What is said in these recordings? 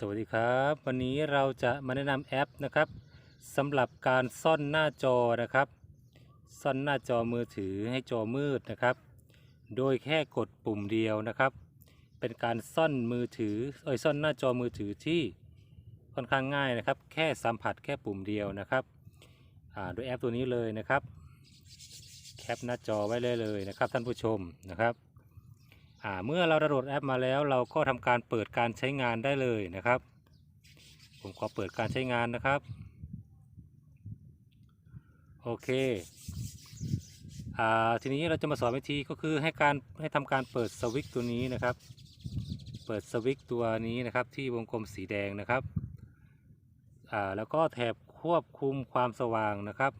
สวัสดีครับ วันนี้เราจะมาแนะนำแอปนะครับสำหรับการซ่อนหน้าจอนะครับ ซ่อนหน้าจอมือถือให้จอมืดนะครับ โดยแค่กดปุ่มเดียวนะครับ เป็นการซ่อนมือถือเอ้ยซ่อนหน้าจอมือถือที่ค่อนข้างง่ายนะครับ แค่สัมผัสแค่ปุ่มเดียวนะครับโดยแอปตัวนี้เลยนะครับ แคปหน้าจอไว้เลยเลยนะครับ ท่านผู้ชมนะครับ เมื่อเราดาวน์โหลดแอปมาแล้ว เราก็ทำการเปิดการใช้งานได้เลยนะครับ ผมขอเปิดการใช้งานนะครับ โอเคอทีนี้เราจะมาสอนวิธีก็คือให้การให้ทำการเปิดสวิตช์ตัวนี้นะครับ เปิดสวิตช์ตัวนี้นะครับ ที่วงกลมสีแดงนะครับแล้วก็แถบควบคุมความสว่างนะครับ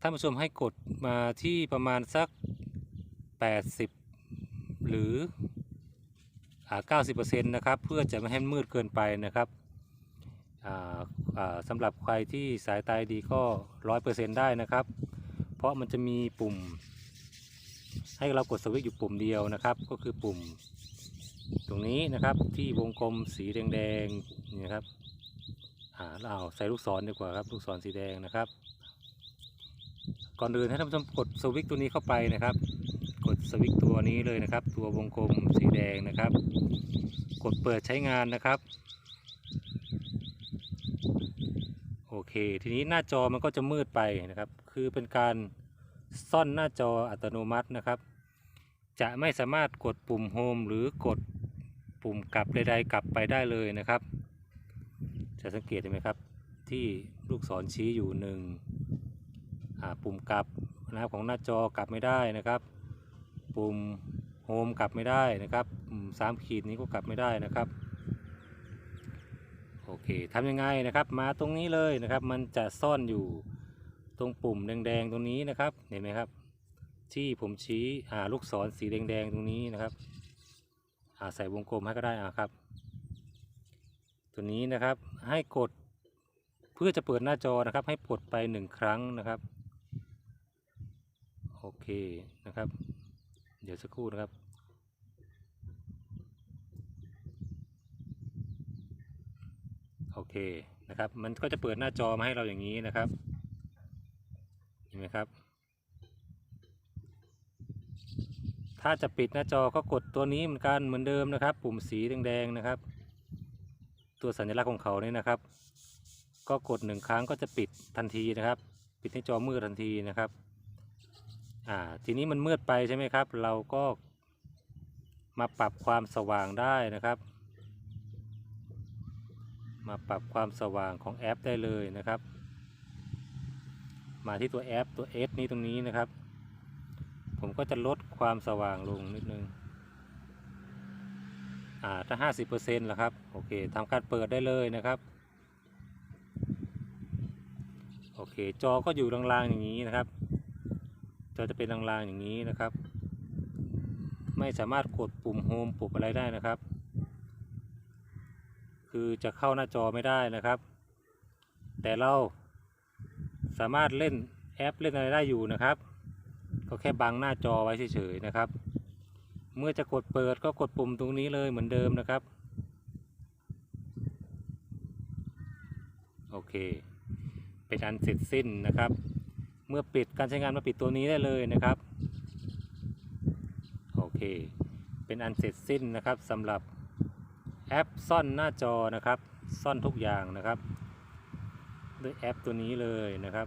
ท่านผู้ชมให้กดมาที่ประมาณสัก 80 หรือ90%นะครับเพื่อจะไม่ให้มืดเกินไปนะครับสำหรับใครที่สายตายดีก็ 100%ได้นะครับ เพราะมันจะมีปุ่ม ให้เรากดสวิตช์อยู่ปุ่มเดียวนะครับ ก็คือปุ่มตรงนี้นะครับที่วงกลมสีแดงๆนี่นะครับอ่าเราใส่ลูกศรดีกว่าครับลูกศรสีแดงนะครับ ก่อนอื่นให้ท่านผู้ชมกดสวิตช์ตัวนี้เข้าไปนะครับ สวิตช์ตัวนี้เลยนะครับ ตัววงกลมสีแดงนะครับ กดเปิดใช้งานนะครับ โอเค ทีนี้หน้าจอมันก็จะมืดไปนะครับ คือเป็นการซ่อนหน้าจออัตโนมัตินะครับ จะไม่สามารถกดปุ่มโฮมหรือกดปุ่มกลับใดๆกลับไปได้เลยนะครับ จะสังเกตเห็นไหมครับ ที่ลูกศรชี้อยู่หนึ่งปุ่มกลับนะครับของหน้าจอกลับไม่ได้นะครับ ปุ่มโฮมกลับไม่ได้นะครับสามขีดนี้ก็กลับไม่ได้นะครับโอเคทำยังไงนะครับ มาตรงนี้เลยนะครับ มันจะซ่อนอยู่ตรงปุ่มแดงๆตรงนี้นะครับเห็นไหมครับ ที่ผมชี้อ่าลูกศรสีแดงๆตรงนี้นะครับอ่าใส่วงกลมให้ก็ได้อ่าครับ ตัวนี้นะครับให้กดเพื่อจะเปิดหน้าจอนะครับ ให้กดไปหนึ่งครั้งนะครับโอเคนะครับ เดี๋ยวสักครู่นะครับ โอเคนะครับ มันก็จะเปิดหน้าจอมาให้เราอย่างนี้นะครับ เห็นไหมครับ ถ้าจะปิดหน้าจอก็กดตัวนี้เหมือนกันเหมือนเดิมนะครับ ปุ่มสีแดงๆนะครับ ตัวสัญลักษณ์ของเขาเนี่ยนะครับ ก็กดหนึ่งครั้งก็จะปิดทันทีนะครับ ปิดให้จอมืดทันทีนะครับ อ่าทีนี้มันมืดไปใช่ไหมครับ เราก็มาปรับความสว่างได้นะครับ มาปรับความสว่างของแอปได้เลยนะครับ มาที่ตัวแอปตัว S นี้ตรงนี้นะครับ ผมก็จะลดความสว่างลงนิดนึงอ่าถ้า 50%แล้วครับโอเคทำการเปิดได้เลยนะครับโอเคจอก็อยู่ลางๆอย่างนี้นะครับ จอจะเป็นลางๆอย่างนี้นะครับ ไม่สามารถกดปุ่มโฮมปุ่มอะไรได้นะครับ คือจะเข้าหน้าจอไม่ได้นะครับ แต่เราสามารถเล่นแอปเล่นอะไรได้อยู่นะครับ ก็แค่บังหน้าจอไว้เฉยๆนะครับ เมื่อจะกดเปิดก็กดปุ่มตรงนี้เลยเหมือนเดิมนะครับ โอเค เป็นอันเสร็จสิ้นนะครับ เมื่อปิดการใช้งานมาปิดตัวนี้ได้เลยนะครับ โอเค เป็นอันเสร็จสิ้นนะครับสำหรับแอปซ่อนหน้าจอนะครับ ซ่อนทุกอย่างนะครับ ด้วยแอปตัวนี้เลยนะครับ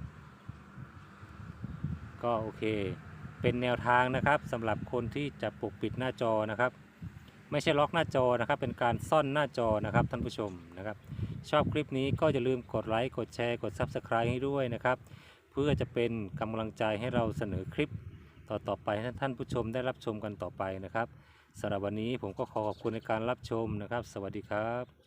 ก็โอเค เป็นแนวทางนะครับสำหรับคนที่จะปกปิดหน้าจอนะครับ ไม่ใช่ล็อกหน้าจอนะครับ เป็นการซ่อนหน้าจอนะครับท่านผู้ชมนะครับ ชอบคลิปนี้ก็อย่าลืมกดไลค์กดแชร์กด Subscribe ให้ด้วยนะครับ พื่อจะเป็นกำลังใจให้เราเสนอคลิปต่อๆไปให้ท่านผู้ชมได้รับชมกันต่อไปนะครับสำหรับวันนี้ผมก็ขอขอบคุณในการรับชมนะครับ สวัสดีครับ